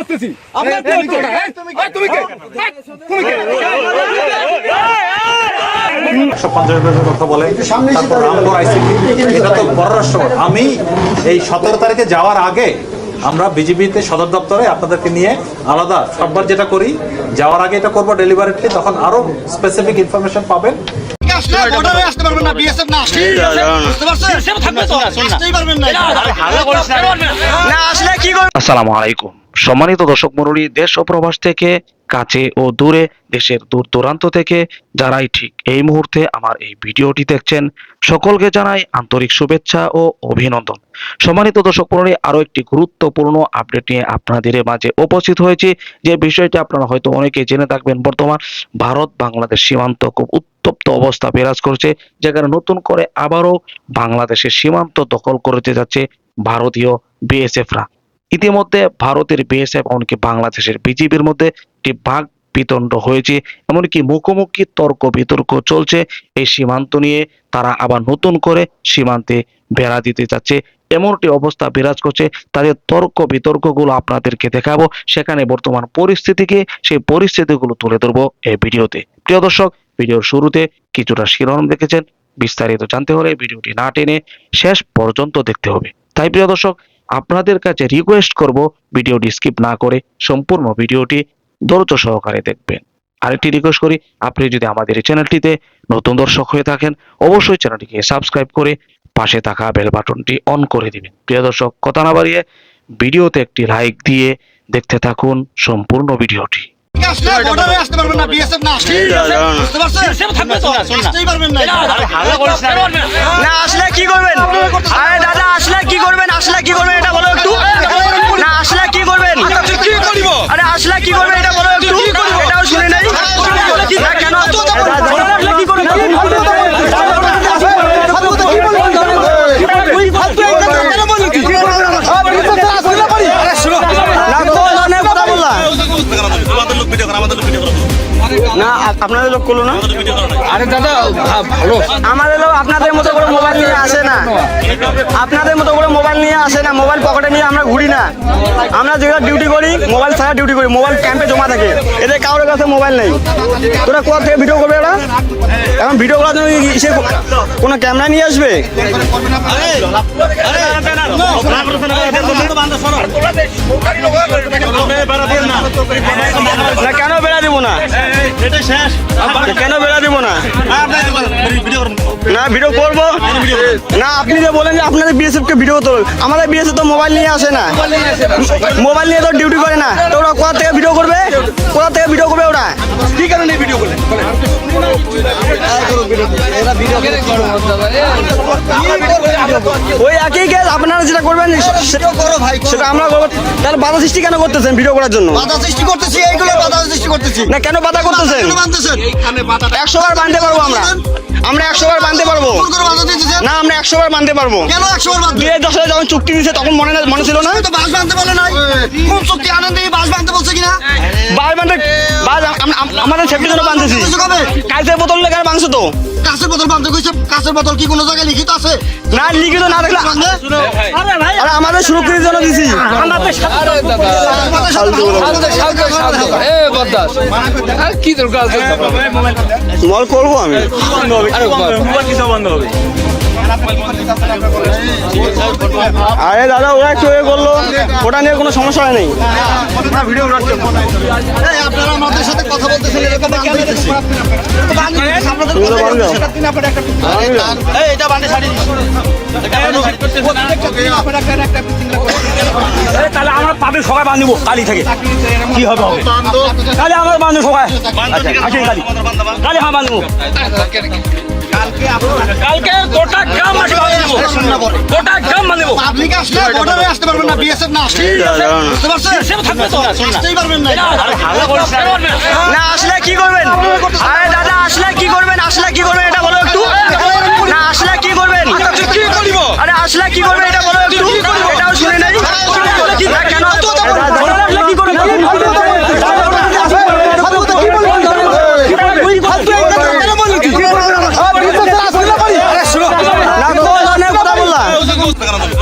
করতেছি আমরা বিরোধ করি না, এই, এই, তুমি কে তুমি কে একশো পঞ্চাশ পেজের কথা বলে তারপর রামপুর আইসিপি এটা তো পররাষ্ট্র আমি এই সতেরো তারিখে যাওয়ার আগে আমরা বিজেপিতে সদর দপ্তরে আপনাদেরকে নিয়ে আলাদা সববার যেটা করি যাওয়ার আগে এটা করব ডেলিভারিটলি তখন আরও স্পেসিফিক ইনফরমেশন পাবেন আসলে বর্ডারে আসতে পারবেন না বিএসএফ না আসলে বুঝতে পারছেন আসতেই পারবেন না না আসলে কি করবে আসসালামু আলাইকুম সম্মানিত দর্শক মণ্ডলী, দেশ ও প্রবাস থেকে, কাছে ও দূরে, দেশের দূর দূরান্ত থেকে যারাই ঠিক এই মুহূর্তে আমার এই ভিডিওটি দেখছেন, সকলকে জানাই আন্তরিক শুভেচ্ছা ও অভিনন্দন। সম্মানিত দর্শক মণ্ডলী, আরও একটি গুরুত্বপূর্ণ আপডেট নিয়ে আপনাদের মাঝে উপস্থিত হয়েছি। যে বিষয়টি আপনারা হয়তো অনেকেই জেনে থাকবেন, বর্তমান ভারত বাংলাদেশ সীমান্ত খুব উত্তপ্ত অবস্থা বিরাজ করছে, যেখানে নতুন করে আবারও বাংলাদেশের সীমান্ত দখল করতে যাচ্ছে ভারতীয় বিএসএফরা। ইতিমধ্যে ভারতের বিএসএফ, এমনকি বাংলাদেশের বিজিবির মধ্যে একটি ভাগ বিতণ্ড হয়েছে, এমনকি মুখোমুখি তর্ক বিতর্ক চলছে। এই সীমান্ত নিয়ে তারা আবার নতুন করে সীমান্তে বেড়া দিতে যাচ্ছে। এমনটি অবস্থা বিরাজ করছে। তাদের তর্ক বিতর্কগুলো আপনাদেরকে দেখাবো। সেখানে বর্তমান পরিস্থিতিকে, সেই পরিস্থিতিগুলো তুলে ধরবো এই ভিডিওতে। প্রিয় দর্শক, ভিডিওর শুরুতে কিছুটা শিরোনাম দেখেছেন। বিস্তারিত জানতে হলে ভিডিওটি না টেনে শেষ পর্যন্ত দেখতে হবে। তাই প্রিয় দর্শক আপনাদের কাছে রিকোয়েস্ট করব, ভিডিওটি স্কিপ না করে সম্পূর্ণ ভিডিওটি ধৈর্য সহকারে দেখবেন। আরেকটি রিকোয়েস্ট করি, আপনি যদি আমাদের এই চ্যানেলটিতে নতুন দর্শক হয়ে থাকেন, অবশ্যই চ্যানেলটিকে সাবস্ক্রাইব করে পাশে থাকা বেল বাটনটি অন করে দিবেন। প্রিয় দর্শক, কথা না বাড়িয়ে ভিডিওতে একটি লাইক দিয়ে দেখতে থাকুন সম্পূর্ণ ভিডিওটি। আসলে কি করবেন? না আপনাদের লোক করল না? আরে দাদা ভালো। আমাদের লোক আপনাদের মতো করে মোবাইল নিয়ে আসে না। আপনাদের মতো করে মোবাইল নিয়ে আসে না মোবাইল পকেটে নিয়ে আমরা ঘুরি না। আমরা যেগুলো ডিউটি করি মোবাইল ছাড়া ডিউটি করি মোবাইল ক্যাম্পে জমা থাকে। এদের কারোর কাছে মোবাইল নেই। তোরা কোথা থেকে ভিডিও করবে এরা? এখন ভিডিও করার জন্য সে কোনো ক্যামেরা নিয়ে আসবে? না কেন বেড়া দিব না? কেন বেড়া দিব না? না ভিডিও করব? না আপনি যে বলেন যে আপনাদের বিএসএফ কে ভিডিও তোল আমাদের বিএসএফ তো মোবাইল নিয়ে আসে না। মোবাইল নিয়ে তো ডিউটি করে না। তো ওরা কোথা থেকে ভিডিও করবে? কোথা থেকে ভিডিও করবে ওরা? কি কারণে ভিডিও করলেন? ওই একই কেস আপনারা যেটা করবেন সে- করো ভাই সেটা আমরা করব। তাহলে বাধা সৃষ্টি কেন করতেছেন ভিডিও করার জন্য? বাধা সৃষ্টি করতেছি এইগুলো বাধা সৃষ্টি করতেছি? না কেন বাধা করতেছেন? একশো বার বাঁধতে পারব আমরা। আমরা একশো বার বাঁধতে পারব। না আমরা একশো বার বাঁধতে পারব। কেন একশো বার দুই হাজার দশ যখন চুক্তি দিয়েছে তখন মনে না- মনে ছিল না? তো বাস বাঁধতে বলে নাই। কোন চুক্তি আনন্দে বাস বাঁধতে বলছে কিনা? বাস বাঁধতে আম- আমাদের সেফটির জন্য বাঁধতেছি। কিছু বোতল লেগে মাংস তো। কাছের বোতল বাঁধতে কইছে কাছের বোতল কি কোনো জায়গায় লিখিত আছে? না লিখিত না দেখলে আরে আমাদের সুরক্ষিত জন্য দিছি। কি দরকার মল করব আমি। আরে দাদা ওরা একটু এ করল। ওটা নিয়ে কোনো সমস্যা হয় নাই। আপনারা আমাদের সাথে কথা বলতেছেন এটা তাহলে আমরা পাবে সবাই বাঁধবো কালি থেকে। কি হবে হবে? কালি আমার বাঁধবো সবাই কালি কালি হ্যাঁ বাঁধবো। কালকে আসে বাঁধবো গোটা গ্রাম বাঁধবো পাবলিক আসলে বর্ডারে আসতে পারবেন না বিএসএফ না আসলে। বুঝতে পারছেন? আসতেই পারবেন না। না আসলে কি করবেন? আরে দাদা আসলে কি করবেন? আসলে কি করবেন? এটা বলো একটু। না আসলে কি করবেন?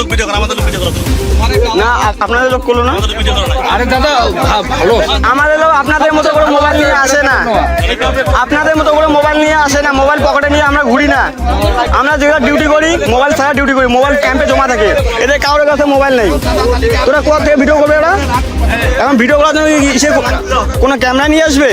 না তো অনেক কথা বললা না আপনাদের লোক করল না আরে দাদা ভালো আমাদের লোক আপনাদের মতো করে মোবাইল নিয়ে আসে না আপনাদের মতো করে মোবাইল নিয়ে আসে না মোবাইল পকেটে নিয়ে আমরা ঘুরি না আমরা যেগুলো ডিউটি করি মোবাইল ছাড়া ডিউটি করি মোবাইল ক্যাম্পে জমা থাকে এদের কারোর কাছে মোবাইল নেই তোরা কোথা থেকে ভিডিও করবে এরা এখন ভিডিও করার জন্য সে কোনো ক্যামেরা নিয়ে আসবে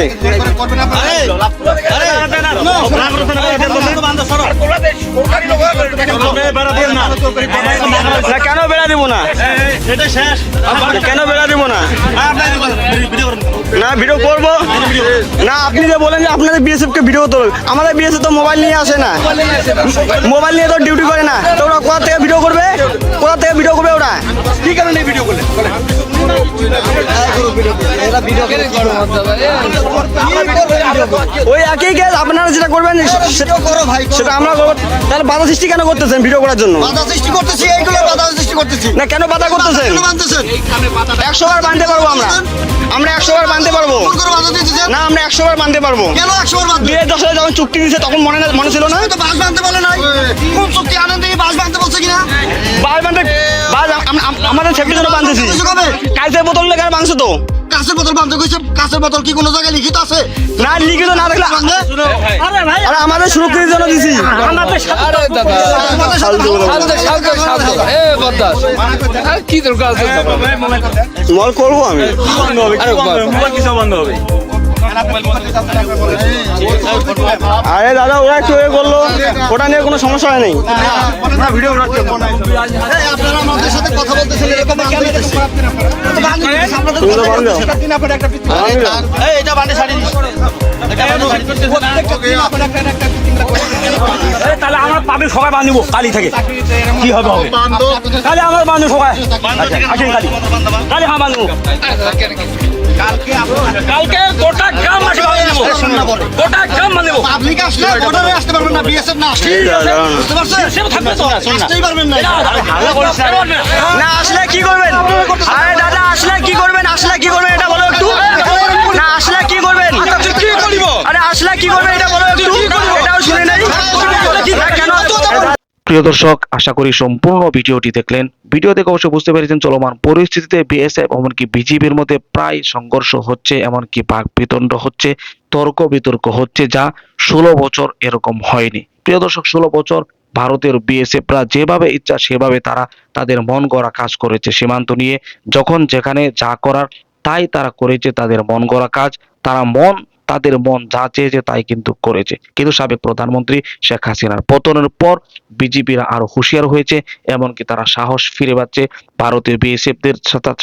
না কেন বেড়া দিব না? কেন বেড়া দিব না? না ভিডিও করব? না আপনি যে বলেন যে আপনাদের বিএসএফ কে ভিডিও তোল আমাদের বিএসএফ তো মোবাইল নিয়ে আসে না। মোবাইল নিয়ে তো ডিউটি করে না। তো ওরা কোথা থেকে ভিডিও করবে? কোথা থেকে ভিডিও করবে ওরা? কি কারণে ভিডিও করলে ওই একই কেস আপনারা যেটা করবেন সেটা করো ভাই সেটা আমরা করব। তাহলে বাধা সৃষ্টি কেন করতেছেন ভিডিও করার জন্য? বাধা সৃষ্টি করতেছি এইগুলো বাধা সৃষ্টি করতেছি। না কেন বাধা করতেছেন? কেন একশো বার বাঁধতে পারব আমরা। আমরা একশো বার বাঁধতে পারব। না আমরা একশো বার বাঁধতে পারব। কেন একশো বার বাঁধবে দুই দশ যখন চুক্তি দিয়েছে তখন মনে না- মনে ছিল না? তো বাস বাঁধতে বলে নাই। কোন চুক্তি আনন্দ বাস বাঁধতে বলছে কিনা? বাস বাঁধতে বাস আম- আম- আমাদের সেফটির জন্য বাঁধতেছি কাইসের বোতল লেগে মাংস তো। কাছের বোতল বাঁধতে কইছে কাছের বোতল কি কোনো জায়গায় লিখিত আছে? না লিখিত না থাকলে আরে আমাদের সুরক্ষিত জন্য দিছি। আরে দাদা ফালতু কথা বলে। শান্ত শান্ত এ বদাস আর কি দরকার আছে মল করব আমি। আরে বাবা। আরে দাদা ওরা একটু এ করল। ওটা নিয়ে কোনো সমস্যা হয় নাই। তাহলে আমার পাবে সবাই বাঁধিব কালি থেকে। কি হবে হবে? কালি আমার বাঁধবো সবাই। আসেন কালি কালি হ্যাঁ বাঁধবো কালকে গোটা গ্রাম দেবো গোটা গ্রাম দেবো পাবলিক আসলে বর্ডারে আসতে পারবেন না বিএসএফ না আসলে বুঝতে পারছেন সেও থাকবে তো আসতেই পারবেন না না আসলে কি করবেন আরে দাদা আসলে কি করবেন আসলে কি করবেন এটা বলো একটু না আসলে কি করবেন কি করিব আরে আসলে কি করবেন এটা বলো একটু এটাও শুনে নাই প্রিয় দর্শক আশা করি সম্পূর্ণ ভিডিওটি দেখলেন ভিডিও দেখে অবশ্যই বুঝতে পেরেছেন চলমান পরিস্থিতিতে বিএসএফ এমনকি বিজিবির মধ্যে প্রায় সংঘর্ষ হচ্ছে এমনকি বাক বিতণ্ড হচ্ছে তর্ক বিতর্ক হচ্ছে যা ষোলো বছর এরকম হয়নি। প্রিয় দর্শক, ষোলো বছর ভারতের বিএসএফরা যেভাবে ইচ্ছা সেভাবে তারা তাদের মন গড়া কাজ করেছে। সীমান্ত নিয়ে যখন যেখানে যা করার তাই তারা করেছে তাদের মন গড়া কাজ। তারা মন, তাদের মন যা চেয়েছে তাই কিন্তু করেছে। কিন্তু সাবেক প্রধানমন্ত্রী শেখ হাসিনার পতনের পর বিজেপিরা আরও হুঁশিয়ার হয়েছে, এমনকি তারা সাহস ফিরে পাচ্ছে ভারতের বিএসএফদের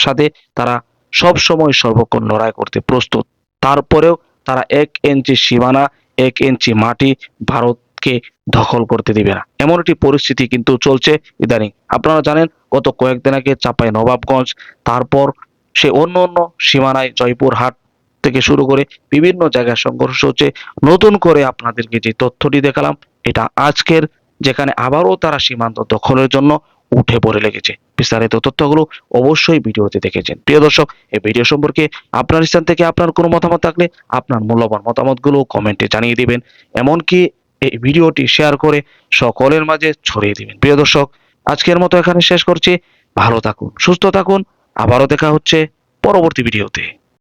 সাথে তারা সব সময় সর্বক্ষণ লড়াই করতে প্রস্তুত। তারপরেও তারা এক ইঞ্চি সীমানা, এক ইঞ্চি মাটি ভারতকে দখল করতে দিবে না। এমন একটি পরিস্থিতি কিন্তু চলছে ইদানিং। আপনারা জানেন, গত কয়েকদিন আগে চাপাই নবাবগঞ্জ, তারপর সে অন্য অন্য সীমানায় জয়পুরহাট থেকে শুরু করে বিভিন্ন জায়গায় সংঘর্ষ হচ্ছে। নতুন করে আপনাদেরকে যে তথ্যটি দেখালাম, এটা আজকের, যেখানে আবারও তারা সীমান্ত দখলের জন্য উঠে পড়ে লেগেছে। বিস্তারিত তথ্যগুলো অবশ্যই ভিডিওতে দেখেছেন। প্রিয় দর্শক, এই ভিডিও সম্পর্কে আপনার স্থান থেকে আপনার কোনো মতামত থাকলে আপনার মূল্যবান মতামতগুলো কমেন্টে জানিয়ে দিবেন। এমনকি এই ভিডিওটি শেয়ার করে সকলের মাঝে ছড়িয়ে দিবেন। প্রিয় দর্শক, আজকের মতো এখানে শেষ করছি। ভালো থাকুন, সুস্থ থাকুন। আবারও দেখা হচ্ছে পরবর্তী ভিডিওতে।